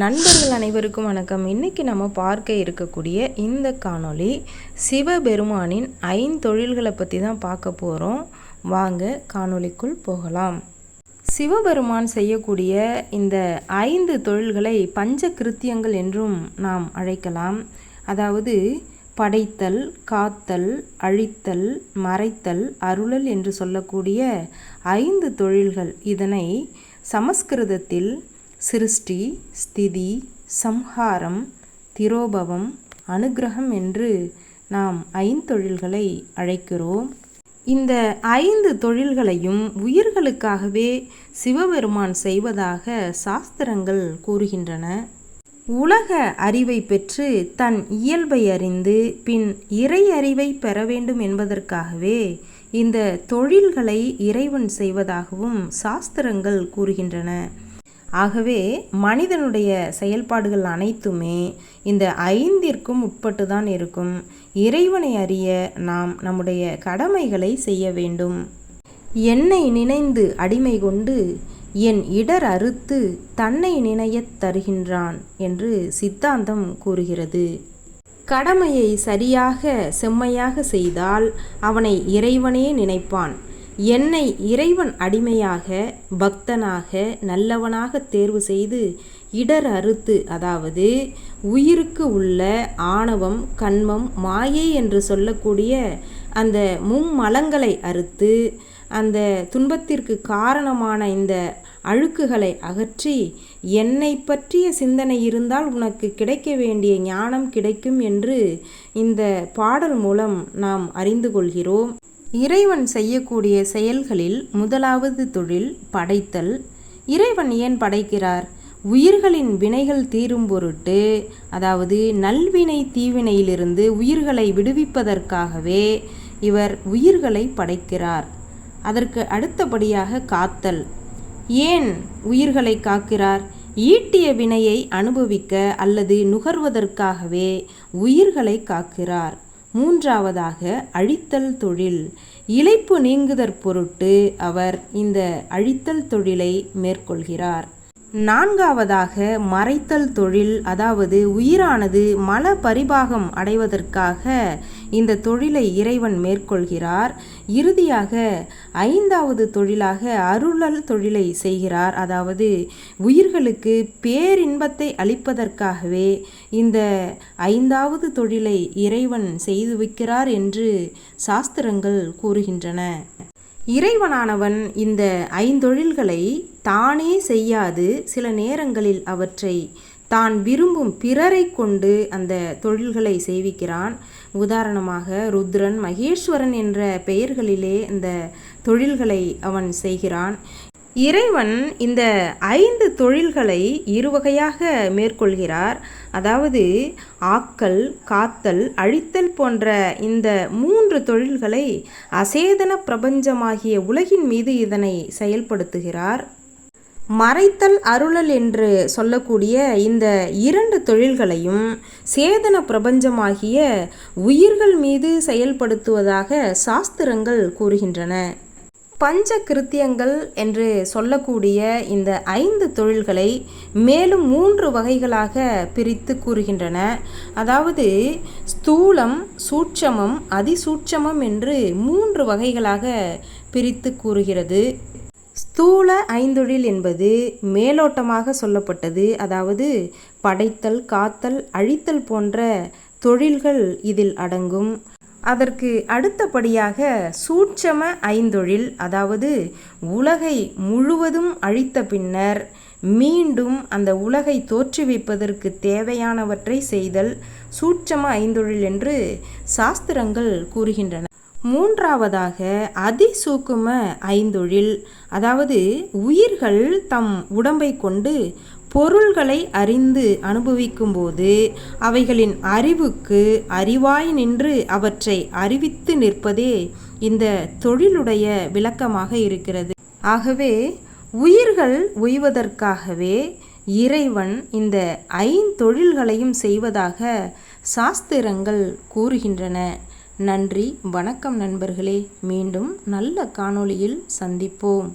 நண்பர்கள் அனைவருக்கும் வணக்கம். இன்னைக்கு நம்ம பார்க்க இருக்கக்கூடிய இந்த காணொளி சிவபெருமானின் ஐந்தொழில்களை பற்றி தான் பார்க்க போகிறோம் வாங்க காணொளிக்குள் போகலாம். சிவபெருமான் செய்யக்கூடிய இந்த ஐந்து தொழில்களை பஞ்ச கிருத்தியங்கள் என்றும் நாம் அழைக்கலாம். அதாவது படைத்தல் காத்தல் அழித்தல் மறைத்தல் அருளல் என்று சொல்லக்கூடிய ஐந்து தொழில்கள். இதனை சமஸ்கிருதத்தில் சிருஷ்டி ஸ்திதி சம்ஹாரம் திரோபவம் அனுகிரகம் என்று நாம் ஐந்தொழில்களை அழைக்கிறோம். இந்த ஐந்து தொழில்களையும் உயிர்களுக்காகவே சிவபெருமான் செய்வதாக சாஸ்திரங்கள் கூறுகின்றன. உலக அறிவை பெற்று தன் இயல்பை அறிந்து பின் இறை அறிவை பெற வேண்டும் என்பதற்காகவே இந்த தொழில்களை இறைவன் செய்வதாகவும் சாஸ்திரங்கள் கூறுகின்றன. ஆகவே மனிதனுடைய செயல்பாடுகள் அனைத்துமே இந்த ஐந்திற்கும் உட்பட்டு தான் இருக்கும். இறைவனை அறிய நாம் நம்முடைய கடமைகளை செய்ய வேண்டும். என்னை நினைந்து அடிமை கொண்டு என் இடர் அறுத்து தன்னை நினையத் தருகின்றான் என்று சித்தாந்தம் கூறுகிறது. கடமையை சரியாக செம்மையாக செய்தால் அவனை இறைவனே நினைப்பான். என்னை இறைவன் அடிமையாக பக்தனாக நல்லவனாக தேர்வு செய்து இடர் அறுத்து அதாவது உயிருக்கு உள்ள ஆணவம் கண்மம் மாயை என்று சொல்லக்கூடிய அந்த மும்மலங்களை அறுத்து அந்த துன்பத்திற்கு காரணமான இந்த அழுக்குகளை அகற்றி என்னை பற்றிய சிந்தனை இருந்தால் உனக்கு கிடைக்க வேண்டிய ஞானம் கிடைக்கும் என்று இந்த பாடல் மூலம் நாம் அறிந்து கொள்கிறோம். இறைவன் செய்யக்கூடிய செயல்களில் முதலாவது தொழில் படைத்தல். இறைவன் ஏன் படைக்கிறார்? உயிர்களின் வினைகள் தீரும் பொருட்டு அதாவது நல்வினை தீவினையிலிருந்து உயிர்களை விடுவிப்பதற்காகவே இவர் உயிர்களை படைக்கிறார். அதற்கு அடுத்தபடியாக காத்தல். ஏன் உயிர்களை காக்கிறார்? ஈட்டிய வினையை அனுபவிக்க அல்லது நுகர்வதற்காகவே உயிர்களை காக்கிறார். மூன்றாவதாக அழித்தல் தொழில். இழைப்பு நீங்குதற் பொருட்டு அவர் இந்த அழித்தல் தொழிலை மேற்கொள்கிறார். நான்காவதாக மறைத்தல் தொழில் அதாவது உயிரானது மல பரிபாகம் அடைவதற்காக இந்த தொழிலை இறைவன் மேற்கொள்கிறார். இறுதியாக ஐந்தாவது தொழிலாக அருளல் தொழிலை செய்கிறார். அதாவது உயிர்களுக்கு பேரின்பத்தை அளிப்பதற்காகவே இந்த ஐந்தாவது தொழிலை இறைவன் செய்து வைக்கிறார் என்று சாஸ்திரங்கள் கூறுகின்றன. இறைவனானவன் இந்த ஐந்தொழில்களை தானே செய்யாது. சில நேரங்களில் அவற்றை தான் விரும்பும் பிறரை கொண்டு அந்த தொழில்களை செய்விக்கிறான். உதாரணமாக ருத்ரன் மகேஸ்வரன் என்ற பெயர்களிலே இந்த தொழில்களை அவன் செய்கிறான். இறைவன் இந்த ஐந்து தொழில்களை இருவகையாக மேற்கொள்கிறார். அதாவது ஆக்கல் காத்தல் அழித்தல் போன்ற இந்த மூன்று தொழில்களை அசேதன பிரபஞ்சமாகிய உலகின் மீது இதனை செயல்படுத்துகிறார். மறைத்தல் அருளல் என்று சொல்லக்கூடிய இந்த இரண்டு தொழில்களையும் சேதன பிரபஞ்சமாகிய உயிர்கள் மீது செயல்படுத்துவதாக சாஸ்திரங்கள் கூறுகின்றன. பஞ்ச கிருத்தியங்கள் என்று சொல்லக்கூடிய இந்த ஐந்து தொழில்களை மேலும் மூன்று வகைகளாக பிரித்து கூறுகின்றன. அதாவது ஸ்தூலம் சூட்சமம் அதிசூட்சமம் என்று மூன்று வகைகளாக பிரித்து கூறுகிறது. ஸ்தூல ஐந்தொழில் என்பது மேலோட்டமாக சொல்லப்பட்டது. அதாவது படைத்தல் காத்தல் அழித்தல் போன்ற தொழில்கள் இதில் அடங்கும். அதற்கு அடுத்தபடியாக சூட்சம ஐந்தொழில் அதாவது உலகை முழுவதும் அழித்த பின்னர் மீண்டும் அந்த உலகை தோற்றுவிப்பதற்கு தேவையானவற்றை செய்தல் சூட்சம ஐந்தொழில் என்று சாஸ்திரங்கள் கூறுகின்றன. மூன்றாவதாக அதிசூக்கும ஐந்தொழில். அதாவது உயிர்கள் தம் உடம்பை கொண்டு பொருள்களை அறிந்து அனுபவிக்கும்போது அவைகளின் அறிவுக்கு அறிவாய் நின்று அவற்றை அறிவித்து நிற்பதே இந்த தொழிலுடைய விளக்கமாக இருக்கிறது. ஆகவே உயிர்கள் உய்வதற்காகவே இறைவன் இந்த ஐந்தொழில்களையும் செய்வதாக சாஸ்திரங்கள் கூறுகின்றன. நன்றி. வணக்கம் நண்பர்களே. மீண்டும் நல்ல காணொளியில் சந்திப்போம்.